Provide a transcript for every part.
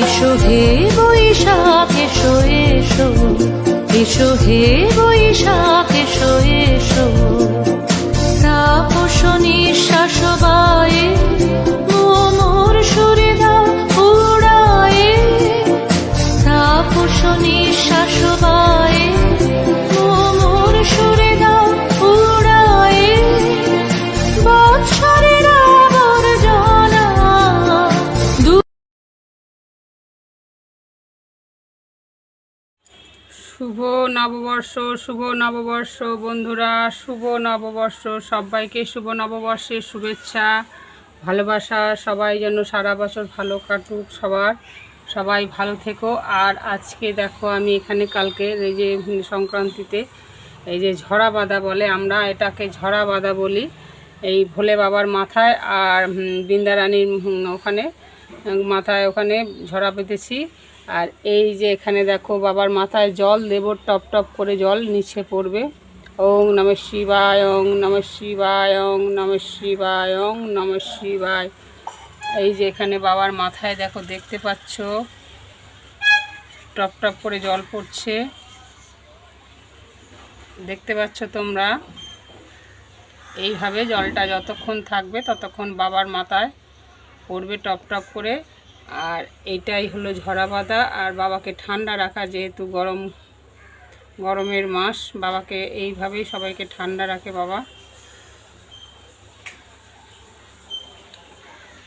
এসো হে বৈশাখ এসো এসো। এসো হে বৈশাখ এসো এসো। দাও উড়ায়ে। তাপস নিঃশ্বাস শুভ নববর্ষ শুভ নববর্ষ বন্ধুরা, শুভ নববর্ষ, সবাইকে শুভ নববর্ষের শুভেচ্ছা, ভালোবাসা, সবাই যেন সারা বছর ভালো কাটুক সবার, সবাই ভালো থেকো। আর আজকে দেখো আমি এখানে কালকে এই যে সংক্রান্তিতে এই যে ঝরা বাঁধা বলে আমরা এটাকে ঝরা বাঁধা বলি, এই ভোলে বাবার মাথায় আর বৃন্দারানীর ওখানে, মাথায় ওখানে ঝরা পেতেছি আর এই যে এখানে দেখো বাবার মাথায় জল দেব, টপ টপ করে জল নিচে পড়বে। ওং নম শিবায়, ওং নম শিবায়, ওং নম শিবায়, ওং নম শিবায়। এই যে এখানে বাবার মাথায় দেখো, দেখতে পাচ্ছ? টপ টপ করে জল পড়ছে। দেখতে পাচ্ছ তোমরা? এইভাবে জলটা যতক্ষণ থাকবে, ততক্ষণ বাবার মাথায় পড়বে টপ টপ করে। আর এইটাই হলো ঝরা বাঁধা। আর বাবাকে ঠান্ডা রাখা, যেহেতু গরম, গরমের মাস, বাবাকে এইভাবেই সবাইকে ঠান্ডা রাখে বাবা।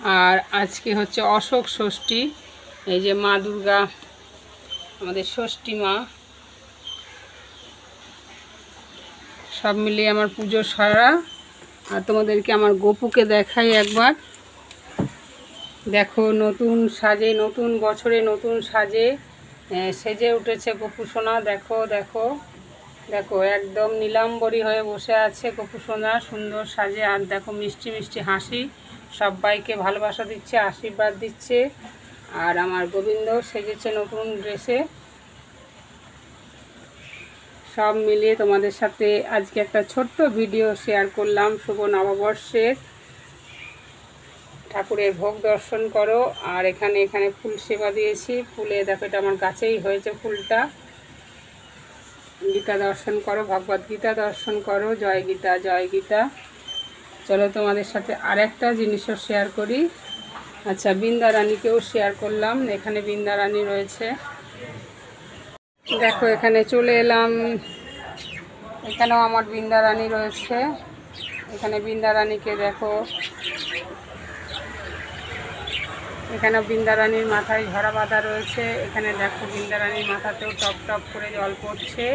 আর আজকে হচ্ছে অশোক ষষ্ঠী, এই যে মা দুর্গা, আমাদের ষষ্ঠী মা। সব মিলিয়ে আমার পুজো সারা। আর তোমাদেরকে আমার গোপুকে দেখাই একবার। দেখো, নতুন সাজে, নতুন বছরে নতুন সাজে সেজে উঠেছে গোপু সোনা। দেখো দেখো দেখো, একদম নীলাম্বরী হয়ে বসে আছে গোপু সোনা, সুন্দর সাজে। আর দেখো, মিষ্টি মিষ্টি হাসি সবাইকে ভালোবাসা দিচ্ছে, আশীর্বাদ দিচ্ছে। আর আমার গোবিন্দ সেজেছে নতুন ড্রেসে। সব মিলিয়ে তোমাদের সাথে আজকে একটা ছোট্ট ভিডিও শেয়ার করলাম শুভ নববর্ষের। ঠাকুরের ভোগ দর্শন করো। আর এখানে এখানে ফুল সেবা দিয়েছি। ফুলে দেখো এটা আমার গাছেই হয়েছে ফুলটা। গীতা দর্শন করো ভগবদ গীতা দর্শন করো। জয় গীতা জয় গীতা। চলো তোমাদের সাথে আরেকটা জিনিসও শেয়ার করি। আচ্ছা বৃন্দা রানীকেও শেয়ার করলাম। এখানে বৃন্দা রানী রয়েছে। দেখো, এখানে চলে এলাম। এখানেও আমার বৃন্দা রানী রয়েছে। এখানে বৃন্দা রানীকে দেখো। এখানে বৃন্দারানীর মাথায় ঝরা বাঁধা রয়েছে। এখানে দেখো বৃন্দারানীর মাথাতেও টপ টপ করে জল পড়ছে।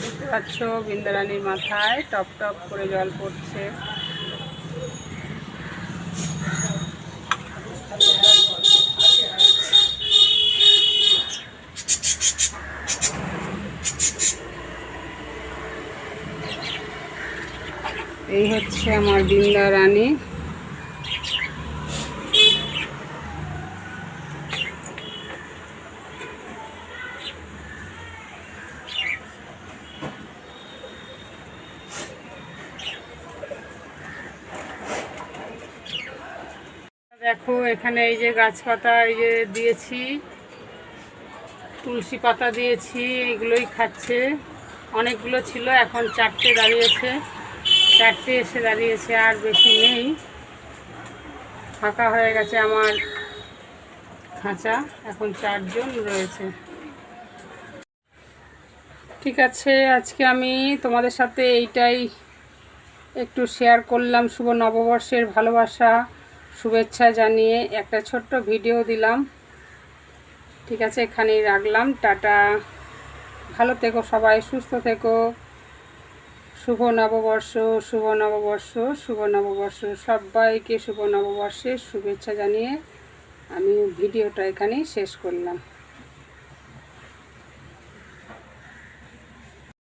দেখতে পাচ্ছ বৃন্দারানীর মাথায় টপ টপ করে জল পড়ছে। এই হচ্ছে আমার বৃন্দা রানী। দেখো, এখানে এই যে গাছপাতা এই যে দিয়েছি, তুলসী পাতা দিয়েছি এইগুলোই খাচ্ছে। অনেকগুলো ছিল, এখন চারটে দাঁড়িয়েছে। চারটে এসে দাঁড়িয়েছে, আর বেশি নেই। ফাঁকা হয়ে গেছে আমার খাঁচা। এখন চারজন রয়েছে। ঠিক আছে, আজকে আমি তোমাদের সাথে এইটাই একটু শেয়ার করলাম, শুভ নববর্ষের ভালোবাসা, শুভেচ্ছা জানিয়ে একটা ছোট্ট ভিডিও দিলাম। ঠিক আছে, এখানেই রাখলাম। টাটা। ভালো থেকো সবাই, সুস্থ থেকো। শুভ নববর্ষ শুভ নববর্ষ শুভ নববর্ষ। সবাইকে শুভ নববর্ষের শুভেচ্ছা জানিয়ে আমি ভিডিওটা এখানেই শেষ করলাম।